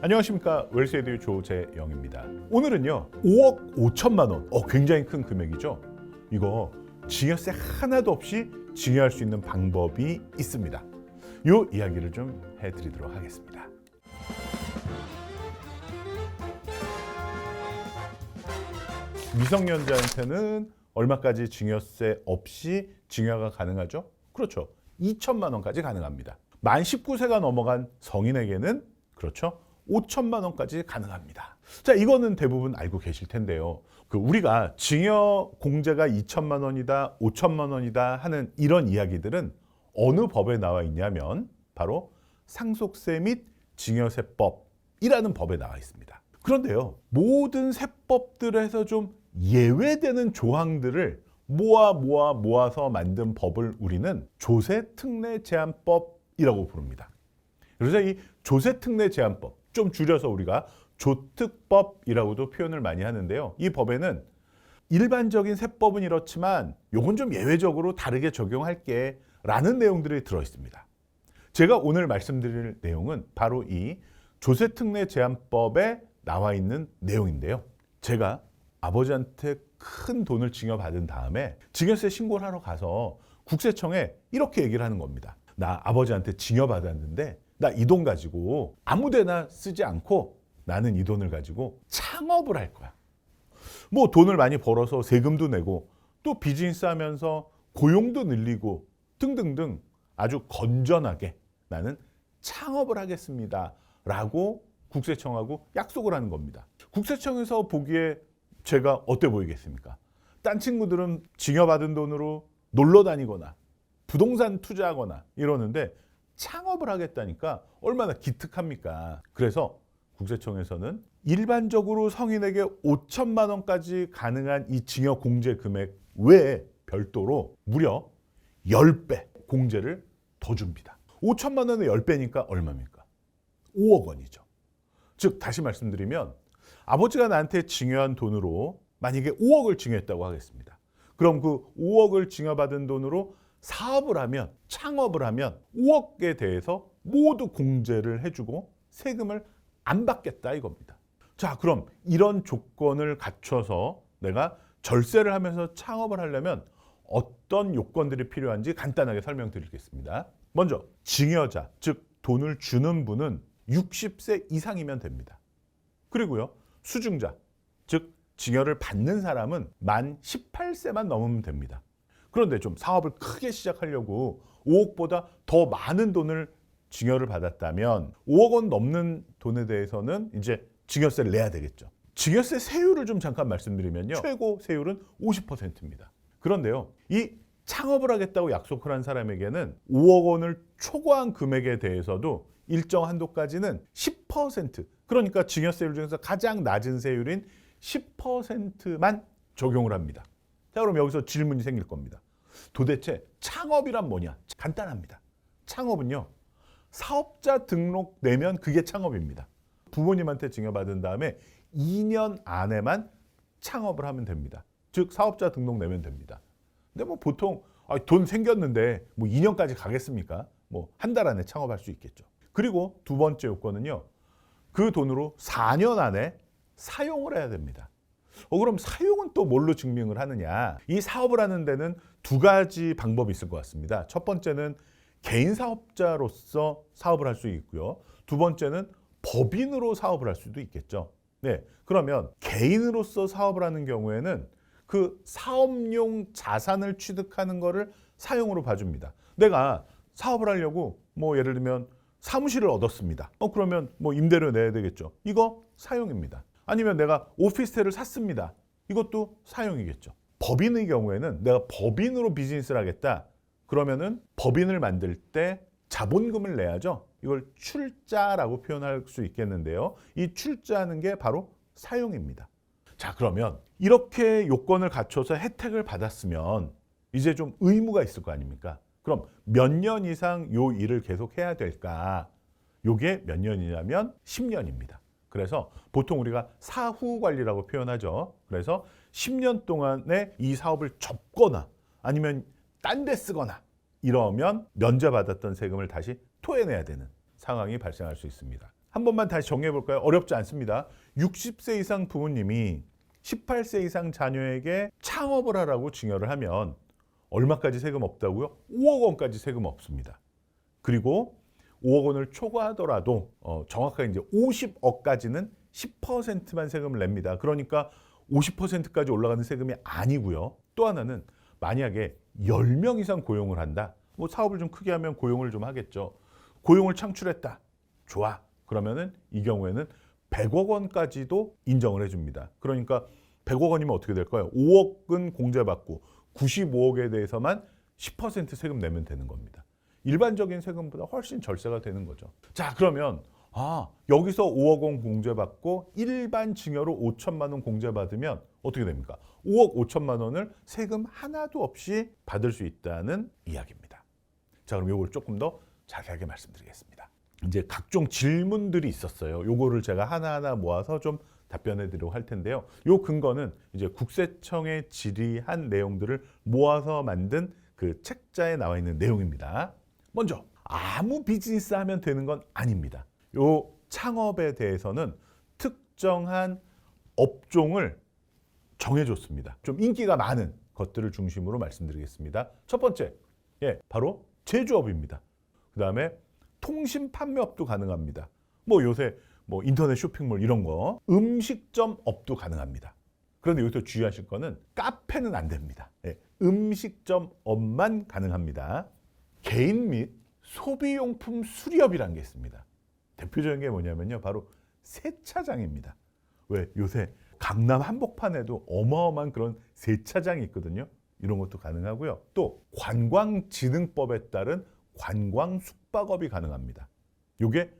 안녕하십니까 웰스에듀 조재영입니다. 오늘은요 5억 5천만 원, 어 굉장히 큰 금액이죠. 이거 증여세 하나도 없이 증여할 수 있는 방법이 있습니다. 요 이야기를 좀 해드리도록 하겠습니다. 미성년자한테는 얼마까지 증여세 없이 증여가 가능하죠? 그렇죠. 2천만 원까지 가능합니다. 만 19세가 넘어간 성인에게는 그렇죠. 5천만 원까지 가능합니다. 자, 이거는 대부분 알고 계실 텐데요. 그 우리가 증여 공제가 2천만 원이다, 5천만 원이다 하는 이런 이야기들은 어느 법에 나와 있냐면 바로 상속세 및 증여세법이라는 법에 나와 있습니다. 그런데요, 모든 세법들에서 좀 예외되는 조항들을 모아 모아 모아서 만든 법을 우리는 조세특례 제한법이라고 부릅니다. 그래서 이 조세특례 제한법 좀 줄여서 우리가 조특법이라고도 표현을 많이 하는데요. 이 법에는 일반적인 세법은 이렇지만 요건 좀 예외적으로 다르게 적용할게 라는 내용들이 들어 있습니다. 제가 오늘 말씀드릴 내용은 바로 이 조세특례 제한법에 나와 있는 내용인데요. 제가 아버지한테 큰 돈을 증여받은 다음에 증여세 신고를 하러 가서 국세청에 이렇게 얘기를 하는 겁니다. 나 아버지한테 증여받았는데 나 이 돈 가지고 아무데나 쓰지 않고 나는 이 돈을 가지고 창업을 할 거야. 뭐 돈을 많이 벌어서 세금도 내고 또 비즈니스 하면서 고용도 늘리고 등등등 아주 건전하게 나는 창업을 하겠습니다. 라고 국세청하고 약속을 하는 겁니다. 국세청에서 보기에 제가 어때 보이겠습니까? 딴 친구들은 증여받은 돈으로 놀러 다니거나 부동산 투자하거나 이러는데 창업을 하겠다니까 얼마나 기특합니까? 그래서 국세청에서는 일반적으로 성인에게 5천만 원까지 가능한 이 증여 공제 금액 외에 별도로 무려 10배 공제를 더 줍니다. 5천만 원의 10배니까 얼마입니까? 5억 원이죠. 즉 다시 말씀드리면 아버지가 나한테 증여한 돈으로 만약에 5억을 증여했다고 하겠습니다. 그럼 그 5억을 증여받은 돈으로 사업을 하면 창업을 하면 5억에 대해서 모두 공제를 해주고 세금을 안 받겠다 이겁니다. 자, 그럼 이런 조건을 갖춰서 내가 절세를 하면서 창업을 하려면 어떤 요건들이 필요한지 간단하게 설명드리겠습니다. 먼저 증여자, 즉 돈을 주는 분은 60세 이상이면 됩니다. 그리고요. 수증자, 즉 증여를 받는 사람은 만 18세만 넘으면 됩니다. 그런데 좀 사업을 크게 시작하려고 5억보다 더 많은 돈을 증여를 받았다면 5억 원 넘는 돈에 대해서는 이제 증여세를 내야 되겠죠. 증여세 세율을 좀 잠깐 말씀드리면요. 최고 세율은 50%입니다. 그런데요. 이 창업을 하겠다고 약속을 한 사람에게는 5억 원을 초과한 금액에 대해서도 일정 한도까지는 10% 그러니까 증여세율 중에서 가장 낮은 세율인 10%만 적용을 합니다. 자, 그럼 여기서 질문이 생길 겁니다. 도대체 창업이란 뭐냐? 간단합니다. 창업은요. 사업자 등록 내면 그게 창업입니다. 부모님한테 증여받은 다음에 2년 안에만 창업을 하면 됩니다. 즉 사업자 등록 내면 됩니다. 근데 뭐 보통 아, 돈 생겼는데 뭐 2년까지 가겠습니까? 뭐 한 달 안에 창업할 수 있겠죠. 그리고 두 번째 요건은요. 그 돈으로 4년 안에 사용을 해야 됩니다. 어, 그럼 사용은 또 뭘로 증명을 하느냐? 이 사업을 하는 데는 두 가지 방법이 있을 것 같습니다. 첫 번째는 개인 사업자로서 사업을 할 수 있고요. 두 번째는 법인으로 사업을 할 수도 있겠죠. 네. 그러면 개인으로서 사업을 하는 경우에는 그 사업용 자산을 취득하는 거를 사용으로 봐줍니다. 내가 사업을 하려고 뭐 예를 들면 사무실을 얻었습니다. 어 그러면 뭐 임대료 내야 되겠죠. 이거 사용입니다. 아니면 내가 오피스텔을 샀습니다. 이것도 사용이겠죠. 법인의 경우에는 내가 법인으로 비즈니스를 하겠다. 그러면은 법인을 만들 때 자본금을 내야죠. 이걸 출자라고 표현할 수 있겠는데요. 이 출자하는 게 바로 사용입니다. 자, 그러면 이렇게 요건을 갖춰서 혜택을 받았으면 이제 좀 의무가 있을 거 아닙니까? 그럼 몇 년 이상 요 일을 계속 해야 될까? 요게 몇 년이냐면 10년입니다. 그래서 보통 우리가 사후 관리라고 표현하죠. 그래서 10년 동안에 이 사업을 접거나 아니면 딴 데 쓰거나 이러면 면제받았던 세금을 다시 토해내야 되는 상황이 발생할 수 있습니다. 한 번만 다시 정리해 볼까요? 어렵지 않습니다. 60세 이상 부모님이 18세 이상 자녀에게 창업을 하라고 증여를 하면 얼마까지 세금 없다고요? 5억 원까지 세금 없습니다. 그리고 5억 원을 초과하더라도 어, 정확하게 이제 50억까지는 10%만 세금을 냅니다. 그러니까 50%까지 올라가는 세금이 아니고요. 또 하나는 만약에 10명 이상 고용을 한다. 뭐 사업을 좀 크게 하면 고용을 좀 하겠죠. 고용을 창출했다. 좋아. 그러면은 이 경우에는 100억 원까지도 인정을 해줍니다. 그러니까 100억 원이면 어떻게 될까요? 5억은 공제받고 95억에 대해서만 10% 세금 내면 되는 겁니다. 일반적인 세금보다 훨씬 절세가 되는 거죠. 자, 그러면 아, 여기서 5억 원 공제받고 일반 증여로 5천만 원 공제받으면 어떻게 됩니까? 5억 5천만 원을 세금 하나도 없이 받을 수 있다는 이야기입니다. 자, 그럼 이걸 조금 더 자세하게 말씀드리겠습니다. 이제 각종 질문들이 있었어요. 요거를 제가 하나하나 모아서 좀 답변해 드리려고 할 텐데요. 요 근거는 이제 국세청의 질의한 내용들을 모아서 만든 그 책자에 나와 있는 내용입니다. 먼저 아무 비즈니스 하면 되는 건 아닙니다. 요 창업에 대해서는 특정한 업종을 정해줬습니다. 좀 인기가 많은 것들을 중심으로 말씀드리겠습니다. 첫 번째, 예, 바로 제조업입니다. 그 다음에 통신 판매업도 가능합니다. 뭐 요새 뭐 인터넷 쇼핑몰 이런 거, 음식점 업도 가능합니다. 그런데 여기서 주의하실 거는 카페는 안 됩니다. 예, 음식점 업만 가능합니다. 개인 및 소비용품 수리업이라는 게 있습니다. 대표적인 게 뭐냐면요. 바로 세차장입니다. 왜 요새 강남 한복판에도 어마어마한 그런 세차장이 있거든요. 이런 것도 가능하고요. 또 관광진흥법에 따른 관광 숙박업이 가능합니다. 요게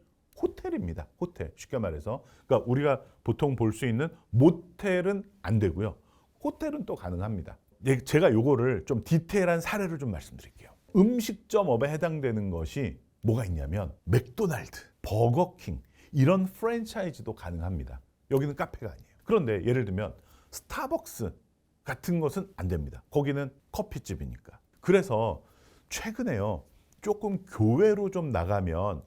호텔입니다. 호텔. 쉽게 말해서 그러니까 우리가 보통 볼 수 있는 모텔은 안 되고요. 호텔은 또 가능합니다. 예, 제가 요거를 좀 디테일한 사례를 좀 말씀드릴게요. 음식점업에 해당되는 것이 뭐가 있냐면 맥도날드, 버거킹 이런 프랜차이즈도 가능합니다. 여기는 카페가 아니에요. 그런데 예를 들면 스타벅스 같은 것은 안 됩니다. 거기는 커피집이니까. 그래서 최근에요. 조금 교외로 좀 나가면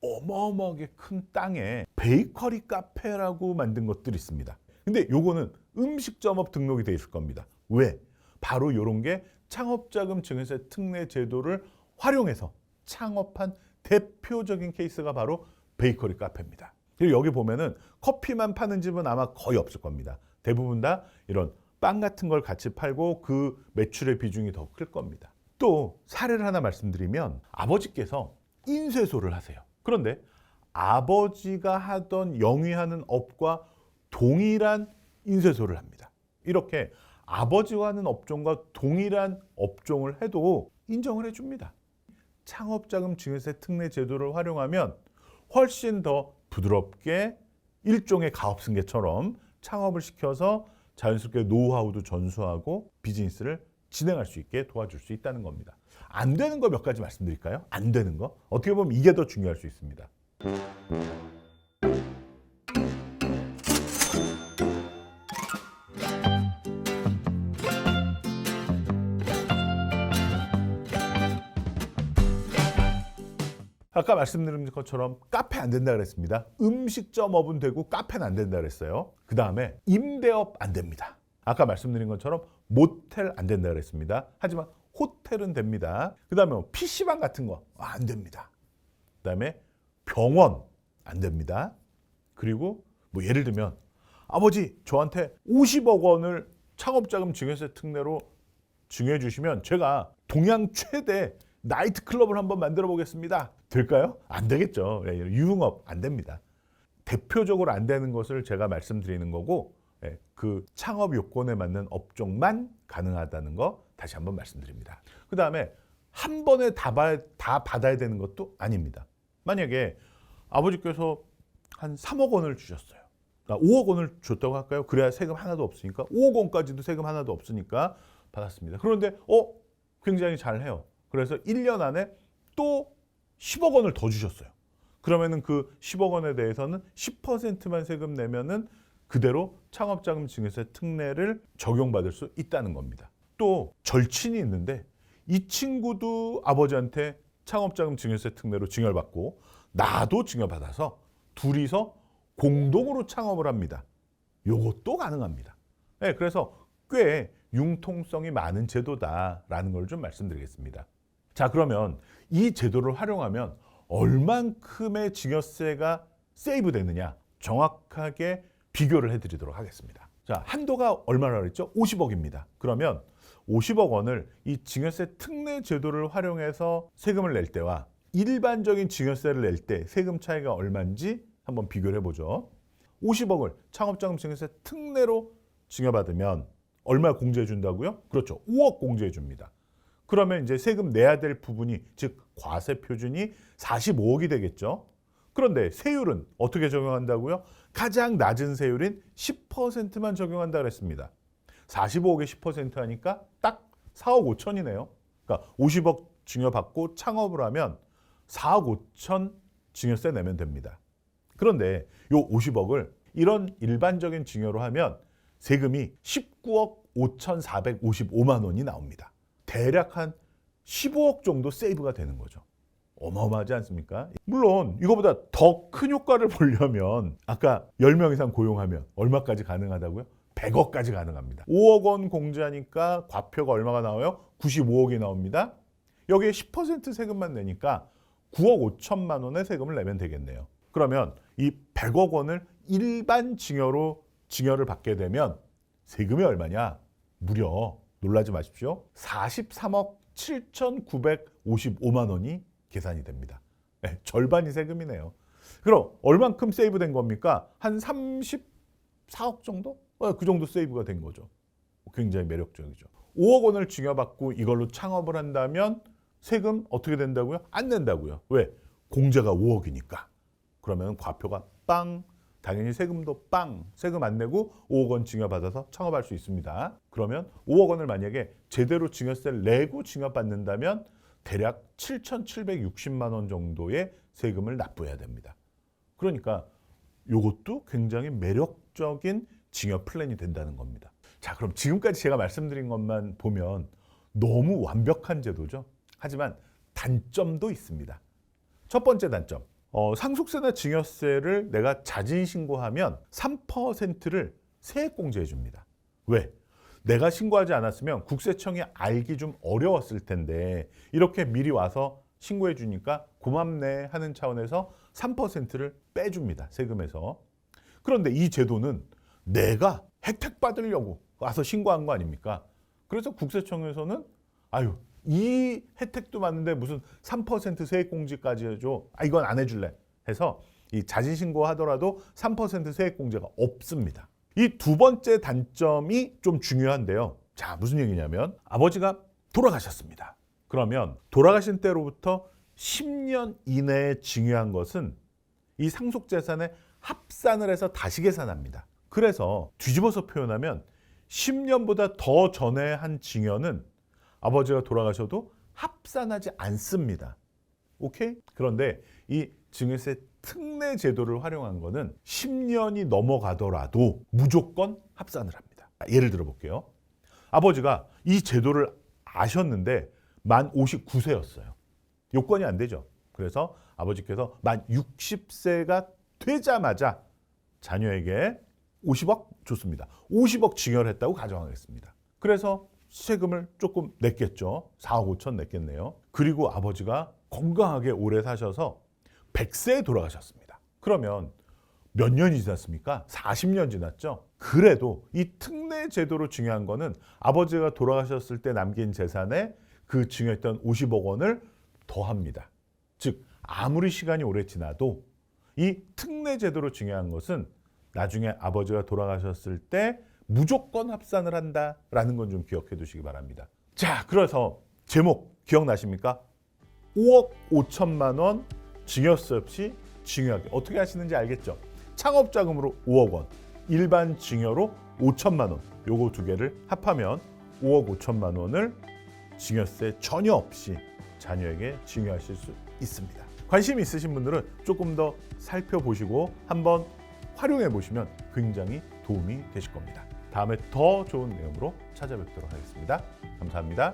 어마어마하게 큰 땅에 베이커리 카페라고 만든 것들이 있습니다. 근데 요거는 음식점업 등록이 돼 있을 겁니다. 왜? 바로 요런 게 창업자금 증여세 특례 제도를 활용해서 창업한 대표적인 케이스가 바로 베이커리 카페입니다. 그리고 여기 보면은 커피만 파는 집은 아마 거의 없을 겁니다. 대부분 다 이런 빵 같은 걸 같이 팔고 그 매출의 비중이 더 클 겁니다. 또 사례를 하나 말씀드리면 아버지께서 인쇄소를 하세요. 그런데 아버지가 하던 영위하는 업과 동일한 인쇄소를 합니다. 이렇게 아버지와 하는 업종과 동일한 업종을 해도 인정을 해줍니다. 창업자금 증여세 특례 제도를 활용하면 훨씬 더 부드럽게 일종의 가업승계처럼 창업을 시켜서 자연스럽게 노하우도 전수하고 비즈니스를 진행할 수 있게 도와줄 수 있다는 겁니다. 안 되는 거 몇 가지 말씀드릴까요? 안 되는 거? 어떻게 보면 이게 더 중요할 수 있습니다. 아까 말씀드린 것처럼 카페 안 된다 그랬습니다. 음식점업은 되고 카페는 안 된다 그랬어요. 그 다음에 임대업 안 됩니다. 아까 말씀드린 것처럼 모텔 안 된다 그랬습니다. 하지만 호텔은 됩니다. 그 다음에 PC방 같은 거 안 됩니다. 그 다음에 병원 안 됩니다. 그리고 뭐 예를 들면 아버지 저한테 50억 원을 창업자금 증여세 특례로 증여해 주시면 제가 동양 최대 나이트 클럽을 한번 만들어 보겠습니다. 될까요? 안 되겠죠. 예, 유흥업 안 됩니다. 대표적으로 안 되는 것을 제가 말씀드리는 거고 예, 그 창업 요건에 맞는 업종만 가능하다는 거 다시 한번 말씀드립니다. 그 다음에 한 번에 다, 봐- 다 받아야 되는 것도 아닙니다. 만약에 아버지께서 한 3억 원을 주셨어요. 그러니까 5억 원을 줬다고 할까요? 그래야 세금 하나도 없으니까 5억 원까지도 세금 하나도 없으니까 받았습니다. 그런데 어 굉장히 잘해요. 그래서 1년 안에 또 10억 원을 더 주셨어요. 그러면은 그 10억 원에 대해서는 10%만 세금 내면은 그대로 창업자금 증여세 특례를 적용받을 수 있다는 겁니다. 또 절친이 있는데 이 친구도 아버지한테 창업자금 증여세 특례로 증여를 받고 나도 증여받아서 둘이서 공동으로 창업을 합니다. 요것도 가능합니다. 네, 그래서 꽤 융통성이 많은 제도다라는 걸 좀 말씀드리겠습니다. 자, 그러면 이 제도를 활용하면 얼만큼의 증여세가 세이브 되느냐 정확하게 비교를 해드리도록 하겠습니다. 자, 한도가 얼마나 그랬죠? 50억입니다. 그러면 50억 원을 이 증여세 특례 제도를 활용해서 세금을 낼 때와 일반적인 증여세를 낼 때 세금 차이가 얼마인지 한번 비교를 해보죠. 50억을 창업자금 증여세 특례로 증여받으면 얼마 공제해 준다고요? 그렇죠. 5억 공제해 줍니다. 그러면 이제 세금 내야 될 부분이 즉 과세 표준이 45억이 되겠죠. 그런데 세율은 어떻게 적용한다고요? 가장 낮은 세율인 10%만 적용한다 그랬습니다. 45억에 10% 하니까 딱 4억 5천이네요. 그러니까 50억 증여받고 창업을 하면 4억 5천 증여세 내면 됩니다. 그런데 요 50억을 이런 일반적인 증여로 하면 세금이 19억 5,455만 원이 나옵니다. 대략 한 15억 정도 세이브가 되는 거죠. 어마어마하지 않습니까? 물론 이거보다 더 큰 효과를 보려면 아까 10명 이상 고용하면 얼마까지 가능하다고요? 100억까지 가능합니다. 5억 원 공제하니까 과표가 얼마가 나와요? 95억이 나옵니다. 여기에 10% 세금만 내니까 9억 5천만 원의 세금을 내면 되겠네요. 그러면 이 100억 원을 일반 증여로 증여를 받게 되면 세금이 얼마냐? 무려 놀라지 마십시오. 43억 7,955만 원이 계산이 됩니다. 네, 절반이 세금이네요. 그럼 얼만큼 세이브 된 겁니까? 한 34억 정도? 어, 그 정도 세이브가 된 거죠. 굉장히 매력적이죠. 5억 원을 증여받고 이걸로 창업을 한다면 세금 어떻게 된다고요? 안 낸다고요. 왜? 공제가 5억이니까. 그러면 과표가 빵. 당연히 세금도 빵. 세금 안 내고 5억 원 증여받아서 창업할 수 있습니다. 그러면 5억 원을 만약에 제대로 증여세를 내고 증여받는다면 대략 7,760만 원 정도의 세금을 납부해야 됩니다. 그러니까 이것도 굉장히 매력적인 증여 플랜이 된다는 겁니다. 자, 그럼 지금까지 제가 말씀드린 것만 보면 너무 완벽한 제도죠. 하지만 단점도 있습니다. 첫 번째 단점. 어, 상속세나 증여세를 내가 자진 신고하면 3%를 세액 공제해 줍니다. 왜? 내가 신고하지 않았으면 국세청이 알기 좀 어려웠을 텐데 이렇게 미리 와서 신고해 주니까 고맙네 하는 차원에서 3%를 빼줍니다. 세금에서. 그런데 이 제도는 내가 혜택 받으려고 와서 신고한 거 아닙니까? 그래서 국세청에서는 아유 이 혜택도 맞는데 무슨 3% 세액 공제까지 해줘? 아 이건 안 해줄래? 해서 이 자진 신고 하더라도 3% 세액 공제가 없습니다. 이 두 번째 단점이 좀 중요한데요. 자 무슨 얘기냐면 아버지가 돌아가셨습니다. 그러면 돌아가신 때로부터 10년 이내에 증여한 것은 이 상속 재산에 합산을 해서 다시 계산합니다. 그래서 뒤집어서 표현하면 10년보다 더 전에 한 증여는 아버지가 돌아가셔도 합산하지 않습니다. 오케이? 그런데 이 증여세 특례 제도를 활용한 거는 10년이 넘어가더라도 무조건 합산을 합니다. 예를 들어 볼게요. 아버지가 이 제도를 아셨는데 만 59세였어요. 요건이 안 되죠. 그래서 아버지께서 만 60세가 되자마자 자녀에게 50억 줬습니다. 50억 증여를 했다고 가정하겠습니다. 그래서 세금을 조금 냈겠죠. 4억 5천 냈겠네요. 그리고 아버지가 건강하게 오래 사셔서 100세에 돌아가셨습니다. 그러면 몇 년이 지났습니까? 40년 지났죠. 그래도 이 특례 제도로 중요한 거는 아버지가 돌아가셨을 때 남긴 재산에 그 증여했던 50억 원을 더합니다. 즉 아무리 시간이 오래 지나도 이 특례 제도로 중요한 것은 나중에 아버지가 돌아가셨을 때 무조건 합산을 한다라는 건 좀 기억해 두시기 바랍니다. 자, 그래서 제목 기억나십니까? 5억 5천만 원 증여세 없이 증여하기 어떻게 하시는지 알겠죠? 창업 자금으로 5억 원, 일반 증여로 5천만 원. 요거 두 개를 합하면 5억 5천만 원을 증여세 전혀 없이 자녀에게 증여하실 수 있습니다. 관심 있으신 분들은 조금 더 살펴보시고 한번 활용해 보시면 굉장히 도움이 되실 겁니다. 다음에 더 좋은 내용으로 찾아뵙도록 하겠습니다. 감사합니다.